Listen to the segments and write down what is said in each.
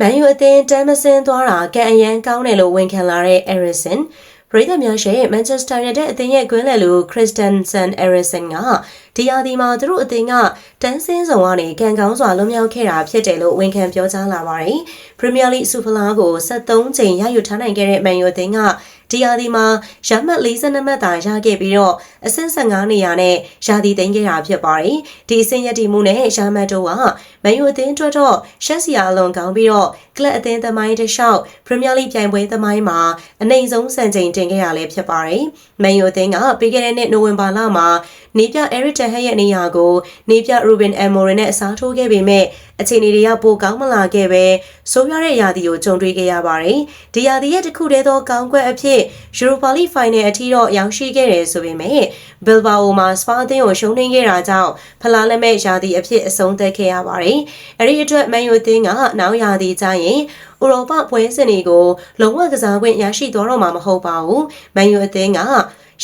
မန်ယူအသင်းတမ်းမစင်းသွားတာကံအရန်ကောင်းတယ်လို့ဝန်ခံလာတဲ့ Eriksen ပရိသတ်များရှေ့ Manchester United အသင်းရဲ့ကွင်းလယ်လူ Christensen Eriksen ကဒီယာဒီမှာသူတို့အသင်းကတန်းစင်းဆောင်ကနေကံကောင်းစွာလွန်မြောက်ခဲ့တာဖြစ်တယ်လို့ဝန်ခံပြောကြားလာပါတယ်။ Premier League Super League ကို73ချိန်ရယူထားနိုင်ခဲ့တဲ့ Man U အသင်းက ဒီယာဒီမှာရမှတ်42မှတ်သာရခဲ့ပြီးတော့အဆင့်15နေရာနဲ့ယာဒီသိမ်းခဲ့တာဖြစ်ပါတယ်။ဒီအဆင့်ရည်တည်မှုနဲ့ရမှတ်တို့ကမန်ယူအသင်းအတွက်တော့ရှက်စီယာအလွန်ကောင်းပြီးတော့ကလပ်အသင်းသမိုင်းတစ်လျှောက်ပရီးမီးယားလိပြိုင်ပွဲသမိုင်းမှာအနိုင်ဆုံးစံချိန်တင်ခဲ့ရလဲဖြစ်ပါတယ်။မန်ယူအသင်းကပြီးခဲ့တဲ့နှစ်နိုဝင်ဘာလမှာနေပြအဲရစ်တဟက်ရဲ့နေရာကိုနေပြရူဘင်အမ်မိုရင်နဲ့အစားထိုးခဲ့ပေမဲ့ အခြေအနေတွေကပိုကောင်းမလာခဲ့ပဲဆိုးရွားတဲ့ရာသီကိုကြုံတွေ့ခဲ့ရပါတယ်။ဒီရာသီရဲ့တစ်ခုတည်းသောကောင်းကွက်အဖြစ်ယူရိုပါလိဖိုင်နယ်အထိတော့ရောက်ရှိခဲ့တယ်ဆိုပေမဲ့ဘီလ်ဘာအိုမှာစပါအသင်းကိုရှုံးနိမ့်ခဲ့တာကြောင့်ဖလားလက်မဲ့ရာသီအဖြစ်အဆုံးသတ်ခဲ့ရပါတယ်။အဲဒီအတွက်မန်ယူအသင်းကနောက်ရာသီကျရင်ဥရောပပွဲစဉ်တွေကိုလုံးဝကစားခွင့်ရရှိသွားတော့မှာမဟုတ်ပါဘူး။မန်ယူအသင်းက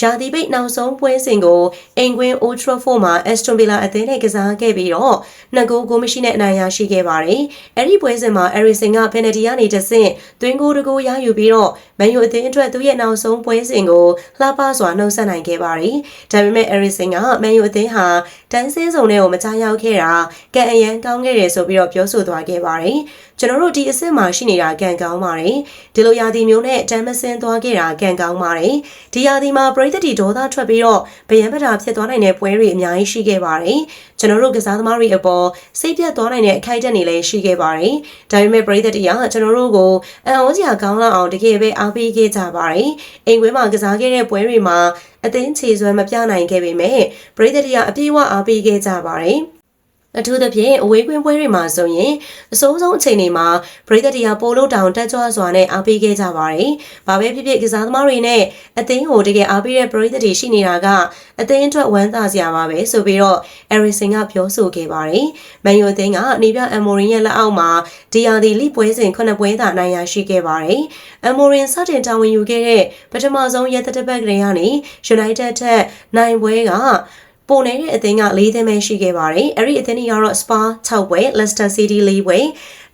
ရာသီပိတ်နောက်ဆုံးပွဲစဉ်ကိုအင်ကွင်း Old Trafford မှာ Aston Villa အသင်းနဲ့ကစားခဲ့ပြီးတော့နှစ်ဂိုးကိုမရှိနဲ့အနိုင်ရရှိခဲ့ပါတယ်။အဲဒီပွဲစဉ်မှာ Eriksen က penalty ကနေတဆင့်သွင်းဂိုးတစ်ဂိုးရယူပြီးတော့မန်ယူအသင်းအတွက်သူ့ရဲ့နောက်ဆုံးပွဲစဉ်ကိုလှပစွာနှုတ်ဆက်နိုင်ခဲ့ပါတယ်။ဒါပေမဲ့ Eriksen ကမန်ယူအသင်းဟာတန်းစင်းစုံတွေကိုမကြားရောက်ခဲ့တာကံအရန်ကောင်းခဲ့တယ်ဆိုပြီးတော့ပြောဆိုသွားခဲ့ပါတယ်။ ကျွန်တော်တို့ဒီအစ်စ်မှာရှိနေတာကံကောင်းပါတယ်။ဒီလိုရာသီမျိုးနဲ့တန်းမစင်းသွားခဲ့တာကံကောင်းပါတယ်။ဒီရာသီမှာပရိသတ်တီဒေါသထွက်ပြီးတော့ဗယံပတာဖြစ်သွားနိုင်တဲ့ပွဲတွေအများကြီးရှိခဲ့ပါတယ်။ကျွန်တော်တို့ကစားသမားတွေအပေါ်စိတ်ပြတ်သွားနိုင်တဲ့အခိုက်အတန့်တွေလည်းရှိခဲ့ပါတယ်။ဒါပေမဲ့ပရိသတ်တီကကျွန်တော်တို့ကိုအံ့ဩစရာကောင်းလောက်အောင်တကယ်ပဲအားပေးခဲ့ကြပါတယ်။အိမ်ခွေးမှာကစားခဲ့တဲ့ပွဲတွေမှာအသင်းခြေစွမ်းမပြနိုင်ခဲ့ပေမဲ့ပရိသတ်တီကအပြေးအဝအားပေးခဲ့ကြပါတယ်။ အထူးသဖြင့်အဝေးကွင်းပွဲတွေမှာဆိုရင်အစိုးဆုံးအချိန်တွေမှာပရိသတ်တရားပိုလို့တောင်တက်ကြွစွာနဲ့အားပေးခဲ့ကြပါတယ်။ဘာပဲဖြစ်ဖြစ်ကစားသမားတွေနဲ့အသင်းကိုတကယ်အားပေးတဲ့ပရိသတ်တွေရှိနေတာကအသင်းအတွက်ဝမ်းသာစရာပါပဲဆိုပြီးတော့အဲရီဆင်ကပြောဆိုခဲ့ပါတယ်။မန်ယူအသင်းကနေပြအမိုရင်ရဲ့လက်အောက်မှာဒီယာဒီလိပွဲစဉ်ခုနှစ်ပွဲသာနိုင်ရရှိခဲ့ပါတယ်။အမိုရင်စတင်တာဝန်ယူခဲ့တဲ့ပထမဆုံးရက်သက်တပတ်ကလေးကနေ United ထက်နိုင်ပွဲက ပုံနေတဲ့အသင်းက၄သင်းပဲရှိခဲ့ပါတယ်။အဲ့ဒီအသင်းတွေကတော့ Spa 6ပွဲ Leicester City 4ပွဲ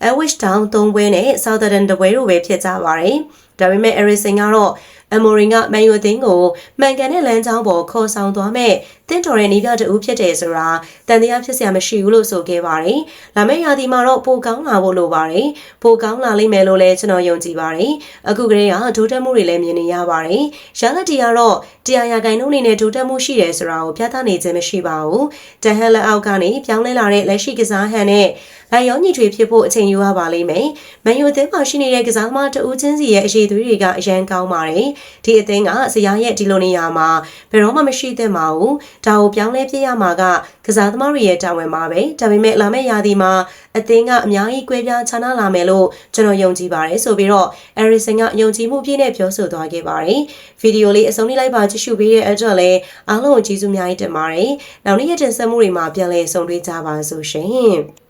Ipswich Town 3ပွဲနဲ့ Southampton 2ပွဲတို့ပဲဖြစ်ကြပါတယ်။ဒါပေမဲ့ Eriksen ကတော့အမိုရင်ကမန်ယူအသင်းကိုမှန်ကန်တဲ့လမ်းကြောင်းပေါ်ခေါ်ဆောင်သွားမဲ့ တင့်တော်တဲ့နေပြတူဖြစ်တယ်ဆိုတာတန်တရားဖြစ်စရာမရှိဘူးလို့ဆိုခဲ့ပါတယ်။လာမယ့်ရာသီမှာတော့ပိုကောင်းလာဖို့လိုပါတယ်။ပိုကောင်းလာလိမ့်မယ်လို့လည်းကျွန်တော်ယုံကြည်ပါတယ်။အခုကလေးကဒိုးတက်မှုတွေလည်းမြင်နေရပါတယ်။ရလက်တီကတော့တရားရာဂိုင်နှုန်းအနေနဲ့ဒိုးတက်မှုရှိတယ်ဆိုတာကိုပြသနေခြင်းမရှိပါဘူး။တန်ဟန်လက်အောက်ကနေပြောင်းလဲလာတဲ့လက်ရှိကစားဟန်နဲ့လိုက်ရောညီထွေဖြစ်ဖို့အချိန်ယူရပါလိမ့်မယ်။မန်ယူအသင်းမှာရှိနေတဲ့ကစားသမားတဦးချင်းစီရဲ့အရေးသွေးတွေကအရန်ကောင်းပါတယ်။ဒီအသင်းကဇယားရဲ့ဒီလိုနေရာမှာဘယ်တော့မှမရှိသင့်ပါဘူး။ဒါကိုပြောင်းလဲပြရမှာကကစားသမားတွေရဲ့တာဝန်ပါပဲ။ဒါပေမဲ့လာမယ့်ရာသီမှာအသင်းကအများကြီးကွဲပြားခြားနားလာမယ်လို့ကျွန်တော်ယုံကြည်ပါတယ်ဆိုပြီးတော့ Eriksen ကယုံကြည်မှုပြည့်နဲ့ပြောဆိုသွားခဲ့ပါတယ်။ဗီဒီယိုလေးအဆုံးထိလိုက်ပါကြည့်ရှုပေးတဲ့အတွက်လည်းအားလုံးကိုကျေးဇူးများကြီးတင်ပါတယ်။နောက်နေ့ရက်တင်ဆက်မှုတွေမှာပြန်လည်ဆုံတွေ့ကြပါစို့ရှင်။